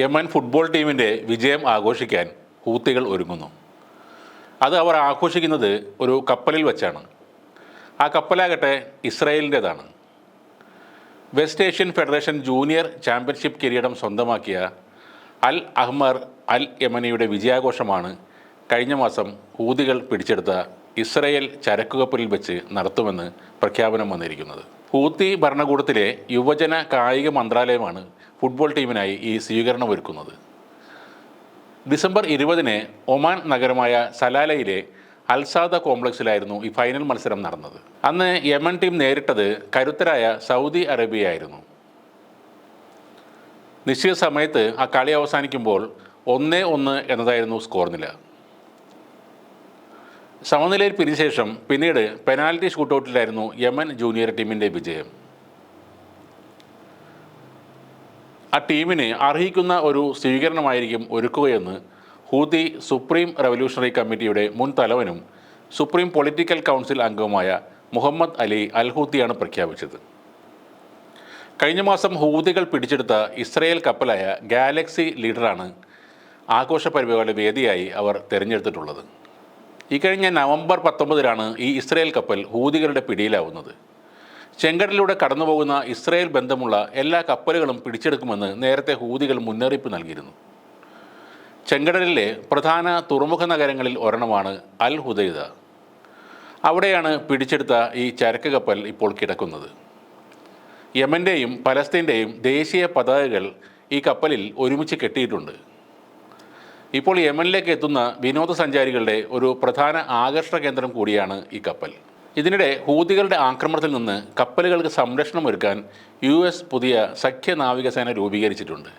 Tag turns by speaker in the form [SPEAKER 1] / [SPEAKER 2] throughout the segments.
[SPEAKER 1] Yemen football ടീമിന്റെ വിജയം ആഘോഷിക്കാൻ ഹൂത്തികൾ ഒരുങ്ങുന്നു. അത് അവർ ആഘോഷിക്കുന്നത് ഒരു കപ്പലിൽ വെച്ചാണ്. ആ കപ്പലാകട്ടെ ഇസ്രയേലിന്റേതാണ് West Asian federation junior championship കിരീടം സ്വന്തമാക്കിയ അൽ അഹ്മർ അൽ യമനിയുടെ വിജയാഘോഷമാണ് കഴിഞ്ഞ മാസം ഹൂതികൾ പിടിച്ചെടുത്ത ഇസ്രയേൽ ചരക്കുകപ്പലിൽ വെച്ച് നടത്തുമെന്ന് പ്രഖ്യാപനം വന്നിരിക്കുന്നത്. ഹൂത്തി ഭരണകൂടത്തിലെ യുവജന കായിക മന്ത്രാലയമാണ് ഫുട്ബോൾ ടീമിനായി ഈ സ്വീകരണം ഒരുക്കുന്നത്. ഡിസംബർ ഇരുപതിന് ഒമാൻ നഗരമായ സലാലയിലെ അൽസാദ കോംപ്ലക്സിലായിരുന്നു ഈ ഫൈനൽ മത്സരം നടന്നത്. അന്ന് യമൻ ടീം നേരിട്ടത് കരുത്തരായ സൗദി അറേബ്യയായിരുന്നു. നിശ്ചിത സമയത്ത് ആ കളി അവസാനിക്കുമ്പോൾ ഒന്നേ ഒന്ന് എന്നതായിരുന്നു സ്കോർ നില. സമനിലയിൽ പിരിശേഷം പിന്നീട് പെനാൽറ്റി ഷൂട്ടൗട്ടിലായിരുന്നു യമൻ ജൂനിയർ ടീമിന്റെ വിജയം. ആ ടീമിന് അർഹിക്കുന്ന ഒരു സ്വീകരണമായിരിക്കും ഒരുക്കുകയെന്ന് ഹൂതി സുപ്രീം റവല്യൂഷണറി കമ്മിറ്റിയുടെ മുൻ തലവനും സുപ്രീം പൊളിറ്റിക്കൽ കൗൺസിൽ അംഗവുമായ മുഹമ്മദ് അലി അൽഹൂത്തിയാണ് പ്രഖ്യാപിച്ചത്. കഴിഞ്ഞ മാസം ഹൂതികൾ പിടിച്ചെടുത്ത ഇസ്രയേൽ കപ്പലായ ഗാലക്സി ലീഡറാണ് ആഘോഷ പരിപാടിയുടെ വേദിയായി അവർ തിരഞ്ഞെടുത്തിട്ടുള്ളത്. ഇക്കഴിഞ്ഞ നവംബർ പത്തൊമ്പതിനാണ് ഈ ഇസ്രയേൽ കപ്പൽ ഹൂതികളുടെ പിടിയിലാവുന്നത്. ചെങ്കടലിലൂടെ കടന്നുപോകുന്ന ഇസ്രയേൽ ബന്ധമുള്ള എല്ലാ കപ്പലുകളും പിടിച്ചെടുക്കുമെന്ന് നേരത്തെ ഹൂതികൾ മുന്നറിയിപ്പ് നൽകിയിരുന്നു. ചെങ്കടലിലെ പ്രധാന തുറമുഖ നഗരങ്ങളിൽ ഒരെണ്ണമാണ് അൽ ഹുദൈദ. അവിടെയാണ് പിടിച്ചെടുത്ത ഈ ചരക്ക് കപ്പൽ ഇപ്പോൾ കിടക്കുന്നത്. യമന്റെയും പലസ്തീന്റെയും ദേശീയ പതാകകൾ ഈ കപ്പലിൽ ഒരുമിച്ച് കെട്ടിയിട്ടുണ്ട്. ഇപ്പോൾ യമനിലേക്ക് എത്തുന്ന വിനോദസഞ്ചാരികളുടെ ഒരു പ്രധാന ആകർഷണ കേന്ദ്രം കൂടിയാണ് ഈ കപ്പൽ. ഇതിനിടെ ഹൂതികളുടെ ആക്രമണത്തിൽ നിന്ന് കപ്പലുകൾക്ക് സംരക്ഷണം ഒരുക്കാൻ യു എസ് പുതിയ സഖ്യ നാവികസേന രൂപീകരിച്ചിട്ടുണ്ട്.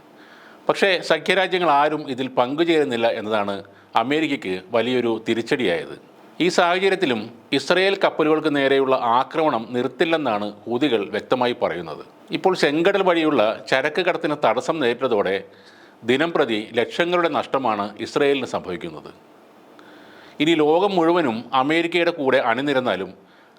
[SPEAKER 1] പക്ഷേ സഖ്യരാജ്യങ്ങൾ ആരും ഇതിൽ പങ്കുചേരുന്നില്ല എന്നതാണ് അമേരിക്കയ്ക്ക് വലിയൊരു തിരിച്ചടിയായത്. ഈ സാഹചര്യത്തിലും ഇസ്രയേൽ കപ്പലുകൾക്ക് നേരെയുള്ള ആക്രമണം നിർത്തില്ലെന്നാണ് ഹൂതികൾ വ്യക്തമായി പറയുന്നത്. ഇപ്പോൾ ചെങ്കടൽ വഴിയുള്ള ചരക്ക് കടത്തിന് തടസ്സം നേരിട്ടതോടെ ദിനം പ്രതി ലക്ഷങ്ങളുടെ നഷ്ടമാണ് ഇസ്രയേലിന് സംഭവിക്കുന്നത്. ഇനി ലോകം മുഴുവനും അമേരിക്കയുടെ കൂടെ അണിനിരന്നാലും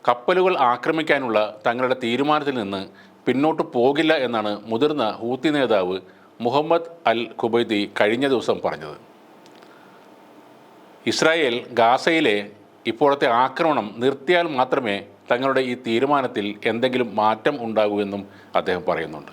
[SPEAKER 1] കപ്പലുകൾ ആക്രമിക്കാനുള്ള തങ്ങളുടെ തീരുമാനത്തിൽ നിന്ന് പിന്നോട്ട് പോകില്ല എന്നാണ് മുതിർന്ന ഹൂത്തി നേതാവ് മുഹമ്മദ് അൽ ഖുബൈദി കഴിഞ്ഞ ദിവസം പറഞ്ഞത്. ഇസ്രായേൽ ഗാസയിലെ ഇപ്പോഴത്തെ ആക്രമണം നിർത്തിയാൽ മാത്രമേ തങ്ങളുടെ ഈ തീരുമാനത്തിൽ എന്തെങ്കിലും മാറ്റം ഉണ്ടാകൂ എന്നും അദ്ദേഹം പറയുന്നുണ്ട്.